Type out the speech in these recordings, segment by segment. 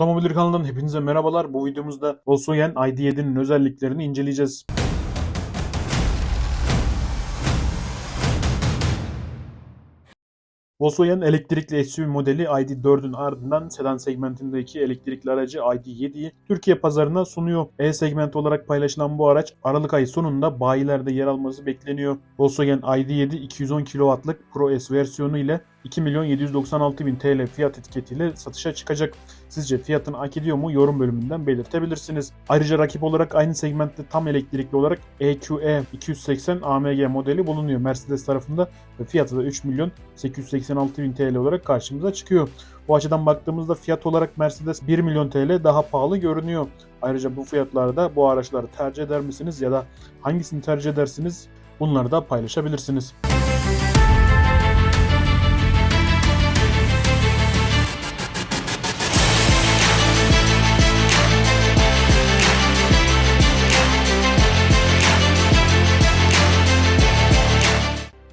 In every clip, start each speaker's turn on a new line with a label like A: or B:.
A: Otomobil kanalından hepinize merhabalar. Bu videomuzda Volkswagen ID7'nin özelliklerini inceleyeceğiz. Volkswagen elektrikli SUV modeli ID4'ün ardından sedan segmentindeki elektrikli aracı ID7'yi Türkiye pazarına sunuyor. E-segment olarak paylaşılan bu araç Aralık ayı sonunda bayilerde yer alması bekleniyor. Volkswagen ID7 210 kW'lık Pro S versiyonu ile 2 milyon 796 bin TL fiyat etiketiyle satışa çıkacak. Sizce fiyatını hak ediyor mu? Yorum bölümünden belirtebilirsiniz. Ayrıca rakip olarak aynı segmentte tam elektrikli olarak EQE 280 AMG modeli bulunuyor Mercedes tarafında ve fiyatı da 3 milyon 886 bin TL olarak karşımıza çıkıyor. Bu açıdan baktığımızda fiyat olarak Mercedes 1 milyon TL daha pahalı görünüyor. Ayrıca bu fiyatlarda bu araçları tercih eder misiniz ya da hangisini tercih edersiniz? Bunları da paylaşabilirsiniz.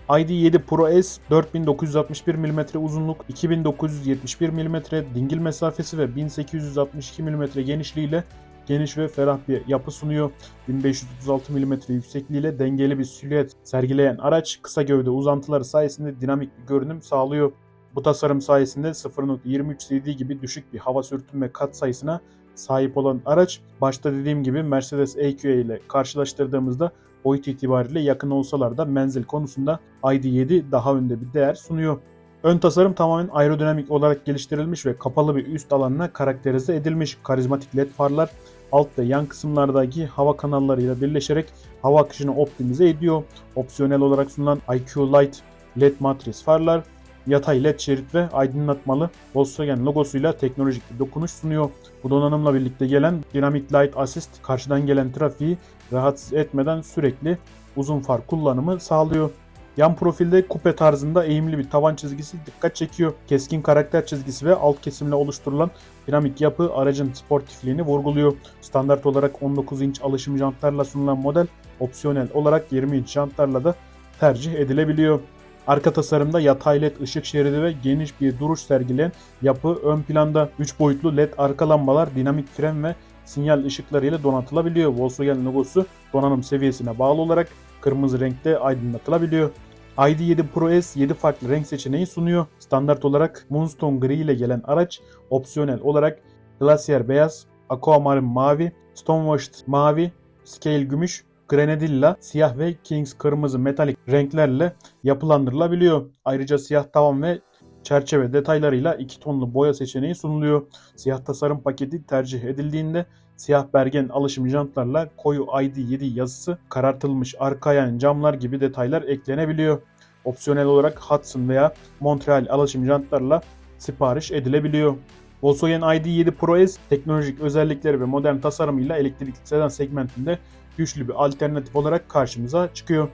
A: ID7 Pro S 4961 mm uzunluk, 2971 mm dingil mesafesi ve 1862 mm genişliğiyle geniş ve ferah bir yapı sunuyor. 1536 mm yüksekliğiyle dengeli bir silüet sergileyen araç kısa gövde uzantıları sayesinde dinamik bir görünüm sağlıyor. Bu tasarım sayesinde 0.23 CD gibi düşük bir hava sürtünme kat sayısına sahip olan araç başta dediğim gibi Mercedes EQE ile karşılaştırdığımızda boyut itibariyle yakın olsalar da menzil konusunda ID7 daha önde bir değer sunuyor. Ön tasarım tamamen aerodinamik olarak geliştirilmiş ve kapalı bir üst alanına karakterize edilmiş karizmatik led farlar alt ve yan kısımlardaki hava kanallarıyla birleşerek hava akışını optimize ediyor. Opsiyonel olarak sunulan IQ Light led matris farlar yatay led şerit ve aydınlatmalı Volkswagen logosuyla teknolojik bir dokunuş sunuyor. Bu donanımla birlikte gelen Dynamic Light Assist karşıdan gelen trafiği rahatsız etmeden sürekli uzun far kullanımı sağlıyor. Yan profilde kupe tarzında eğimli bir tavan çizgisi dikkat çekiyor. Keskin karakter çizgisi ve alt kesimle oluşturulan piramit yapı aracın sportifliğini vurguluyor. Standart olarak 19 inç alışım jantlarla sunulan model opsiyonel olarak 20 inç jantlarla da tercih edilebiliyor. Arka tasarımda yatay led ışık şeridi ve geniş bir duruş sergileyen yapı ön planda 3 boyutlu led arka lambalar dinamik fren ve sinyal ışıklarıyla donatılabiliyor. Volkswagen logosu donanım seviyesine bağlı olarak kırmızı renkte aydınlatılabiliyor. ID7 Pro S 7 farklı renk seçeneği sunuyor. Standart olarak Moonstone gri ile gelen araç opsiyonel olarak Glacier beyaz, Aquamarine mavi, Stonewashed mavi, Scale gümüş, Grenadilla siyah ve Kings kırmızı metalik renklerle yapılandırılabiliyor. Ayrıca siyah tavan ve çerçeve detaylarıyla iki tonlu boya seçeneği sunuluyor. Siyah tasarım paketi tercih edildiğinde siyah bergen alışım jantlarla koyu ID7 yazısı, karartılmış arka yan camlar gibi detaylar eklenebiliyor. Opsiyonel olarak Hudson veya Montreal alışım jantlarla sipariş edilebiliyor. Volkswagen ID7 Pro S teknolojik özellikleri ve modern tasarımıyla elektrikli sedan segmentinde güçlü bir alternatif olarak karşımıza çıkıyor.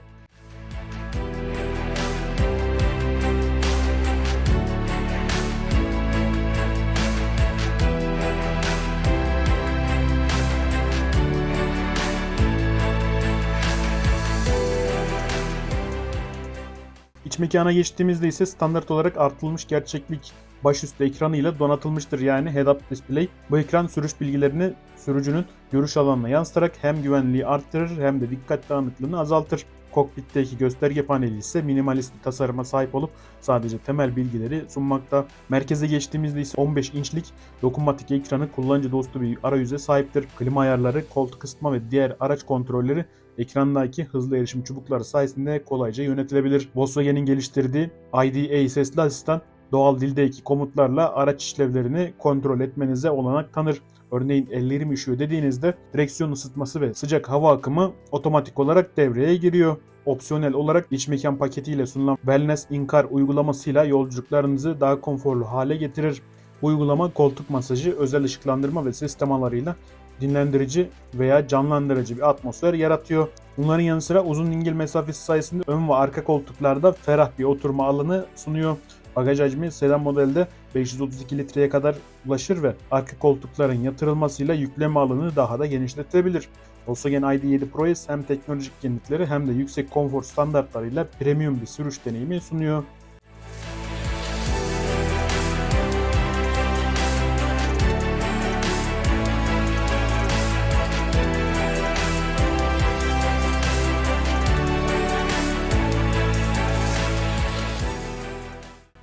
A: İç mekana geçtiğimizde ise standart olarak artılmış gerçeklik başüstü ekranıyla donatılmıştır yani head-up display. Bu ekran sürüş bilgilerini sürücünün görüş alanına yansıtarak hem güvenliği arttırır hem de dikkat dağınıklığını azaltır. Kokpitteki gösterge paneli ise minimalist bir tasarıma sahip olup sadece temel bilgileri sunmakta. Merkeze geçtiğimizde ise 15 inçlik dokunmatik ekranı kullanıcı dostu bir arayüze sahiptir. Klima ayarları, koltuk ısıtma ve diğer araç kontrolleri ekrandaki hızlı erişim çubukları sayesinde kolayca yönetilebilir. Volkswagen'in geliştirdiği IDA sesli asistan doğal dildeki komutlarla araç işlevlerini kontrol etmenize olanak tanır. Örneğin ellerim üşüyor dediğinizde direksiyon ısıtması ve sıcak hava akımı otomatik olarak devreye giriyor. Opsiyonel olarak iç mekan paketiyle sunulan Wellness in-car uygulamasıyla yolculuklarınızı daha konforlu hale getirir. Uygulama koltuk masajı, özel ışıklandırma ve ses temalarıyla dinlendirici veya canlandırıcı bir atmosfer yaratıyor. Bunların yanı sıra uzun dingil mesafesi sayesinde ön ve arka koltuklarda ferah bir oturma alanı sunuyor. Bagaj hacmi sedan modelde 532 litreye kadar ulaşır ve arka koltukların yatırılmasıyla yükleme alanı daha da genişletebilir. Volkswagen ID7 Pro S hem teknolojik yenilikleri hem de yüksek konfor standartlarıyla premium bir sürüş deneyimi sunuyor.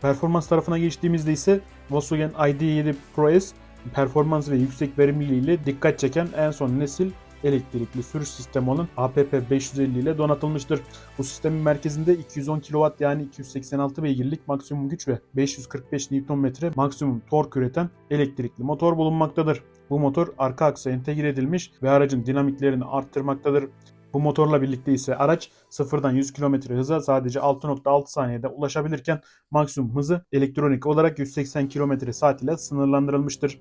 A: Performans tarafına geçtiğimizde ise Volkswagen ID7 Pro S performans ve yüksek verimliliğiyle dikkat çeken en son nesil elektrikli sürüş sistemi olan APP 550 ile donatılmıştır. Bu sistemin merkezinde 210 kW yani 286 beygirlik maksimum güç ve 545 Nm maksimum tork üreten elektrikli motor bulunmaktadır. Bu motor arka aksa entegre edilmiş ve aracın dinamiklerini arttırmaktadır. Bu motorla birlikte ise araç sıfırdan 100 km hıza sadece 6.6 saniyede ulaşabilirken maksimum hızı elektronik olarak 180 km saat ile sınırlandırılmıştır.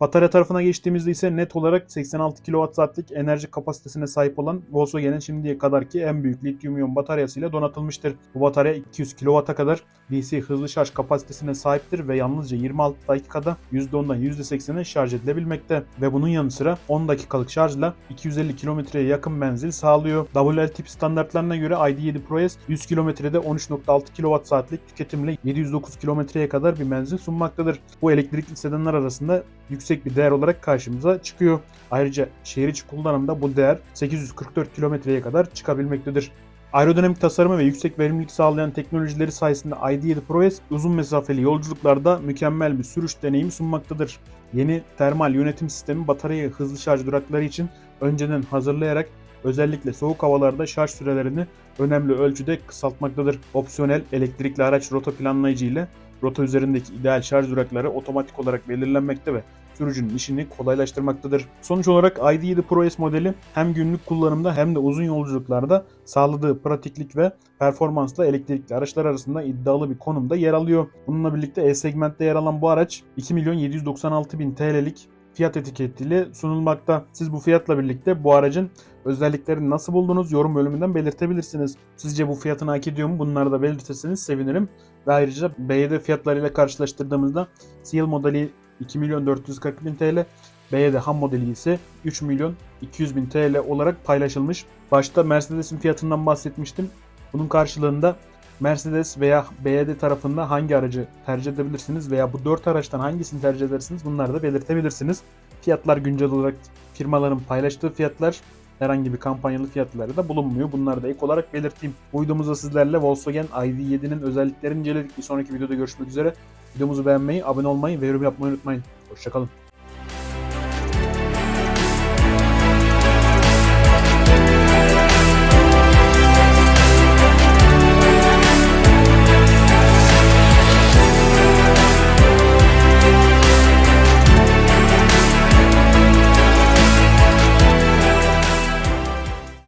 A: Batarya tarafına geçtiğimizde ise net olarak 86 kWh'lik enerji kapasitesine sahip olan Volkswagen'in şimdiye kadarki en büyük lityum iyon bataryasıyla donatılmıştır. Bu batarya 200 kW'a kadar DC hızlı şarj kapasitesine sahiptir ve yalnızca 26 dakikada %10'dan %80'e şarj edilebilmekte ve bunun yanı sıra 10 dakikalık şarjla 250 kilometreye yakın menzil sağlıyor. WLTP standartlarına göre ID7 Pro S 100 kilometrede 13.6 kWh'lik tüketimle 709 kilometreye kadar bir menzil sunmaktadır. Bu elektrikli sedanlar arasında yüksek bir değer olarak karşımıza çıkıyor. Ayrıca şehir içi kullanımda bu değer 844 kilometreye kadar çıkabilmektedir. Aerodinamik tasarımı ve yüksek verimlilik sağlayan teknolojileri sayesinde ID7 Pro S uzun mesafeli yolculuklarda mükemmel bir sürüş deneyimi sunmaktadır. Yeni termal yönetim sistemi bataryayı hızlı şarj durakları için önceden hazırlayarak özellikle soğuk havalarda şarj sürelerini önemli ölçüde kısaltmaktadır. Opsiyonel elektrikli araç rota planlayıcı ile rota üzerindeki ideal şarj durakları otomatik olarak belirlenmekte ve sürücünün işini kolaylaştırmaktadır. Sonuç olarak ID7 Pro S modeli hem günlük kullanımda hem de uzun yolculuklarda sağladığı pratiklik ve performansla elektrikli araçlar arasında iddialı bir konumda yer alıyor. Bununla birlikte E-segmentte yer alan bu araç 2 milyon 796 bin TL'lik fiyat etiketiyle sunulmakta. Siz bu fiyatla birlikte bu aracın özelliklerini nasıl buldunuz yorum bölümünden belirtebilirsiniz. Sizce bu fiyatını hak ediyor mu? Bunları da belirtirseniz sevinirim. Ve ayrıca BYD fiyatlarıyla karşılaştırdığımızda Seal modeli 2 milyon 440 bin TL, BYD ham modeli ise 3 milyon 200 bin TL olarak paylaşılmış. Başta Mercedes'in fiyatından bahsetmiştim. Bunun karşılığında Mercedes veya BYD tarafında hangi aracı tercih edebilirsiniz veya bu 4 araçtan hangisini tercih edersiniz bunları da belirtebilirsiniz. Fiyatlar güncel olarak firmaların paylaştığı fiyatlar herhangi bir kampanyalı fiyatları da bulunmuyor. Bunları da ek olarak belirteyim. Bu videomuzda sizlerle Volkswagen ID7'nin özelliklerini inceledik. Bir sonraki videoda görüşmek üzere. Videomuzu beğenmeyi, abone olmayı ve yorum yapmayı unutmayın. Hoşçakalın.